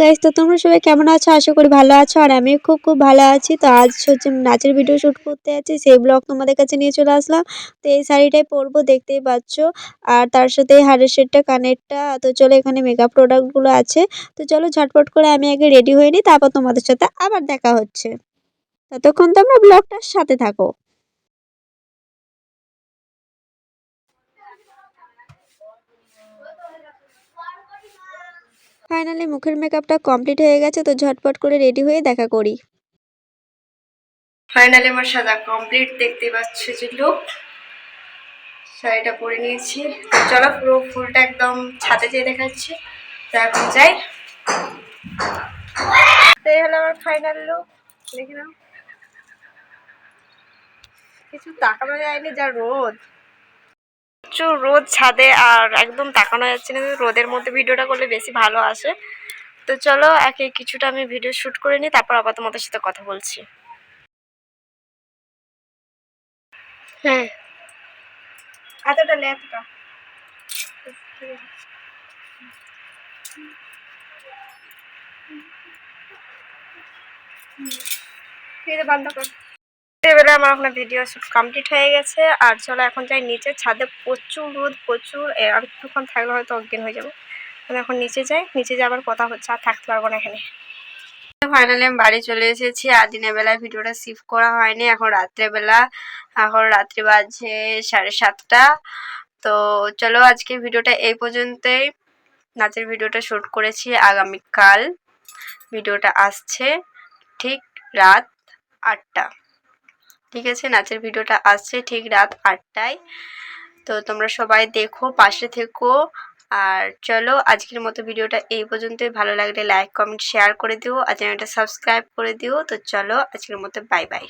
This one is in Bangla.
গাইস তো তোমরা সবাই কেমন আছো? আশা করি ভালো আছো আর আমি খুব খুব ভালো আছি। তো আজ হচ্ছে নাচের ভিডিও শ্যুট করতে আছি সেই ব্লগ তোমাদের কাছে নিয়ে চলে আসলাম। তো এই শাড়িটাই পরবো, দেখতেই পাচ্ছ। আর তার সাথে হারের সেটটা কানেরটা, তো চলো এখানে মেকআপ প্রোডাক্টগুলো আছে। তো চলো ঝটপট করে আমি আগে রেডি হয়ে নিই, তারপর তোমাদের সাথে আবার দেখা হচ্ছে। ততক্ষণ তোমরা ব্লগটার সাথে থাকো। ফাইনালি মুখের মেকআপটা কমপ্লিট হয়ে গেছে, তো ঝটপট করে রেডি হয়ে দেখা করি। ফাইনালি আমার সাদা কমপ্লিট দেখতে পাচ্ছ যে লুক শাড়িটা পরে নিয়েছি। চলো পুরো ফুলটা একদম ছাদে যেয়ে দেখাচ্ছি। তো এখন যাই। এই হলো আমার ফাইনাল লুক দেখে নাও। কিছু তাকানো যায়নি যা রোদ। প্রচুর রোদ ছাদে আর একদম তাকানো যাচ্ছে না রোদের মধ্যে ভিডিওটা করলে বেশি ভালো আসে। তো চলো, একে কিছুটা আমি ভিডিও শ্যুট করে নিই, তারপর আবার তোমাদের সাথে কথা বলছি। হ্যাঁ। এতটা লে এতটা। বন্ধ কর। এবারে আমার ওখানে ভিডিও শ্যুট কমপ্লিট হয়ে গেছে। আর চলো এখন যাই নিচে, ছাদে প্রচুর রোদ, প্রচুর। আর একটুক্ষণ থাকলে হয়তো অজ্ঞান হয়ে যাব। আমি এখন নিচে যাই। নিচে যাবার কথা হচ্ছে, আর থাকতে পারব না এখানে। ফাইনালি আমি বাড়ি চলে এসেছি, আর দিনের বেলায় ভিডিওটা শিফট করা হয়নি। এখন রাত্রেবেলা, এখন রাত্রি বাজে সাড়ে সাতটা। তো চলো আজকে ভিডিওটা এই পর্যন্তই। নাচের ভিডিওটা শ্যুট করেছি আগামীকাল। ভিডিওটা আসছে ঠিক রাত আটটা। ঠিক আছে? নাচের ভিডিওটা আসছে ঠিক রাত আটটায়। তো তোমরা সবাই দেখো, পাশে থেকো। আর চলো, আজকের মতো ভিডিওটা এই পর্যন্তই। ভালো লাগলে লাইক কমেন্ট শেয়ার করে দিও। আর চ্যানেলটা সাবস্ক্রাইব করে দিও। তো চলো, আজকের মতো বাই বাই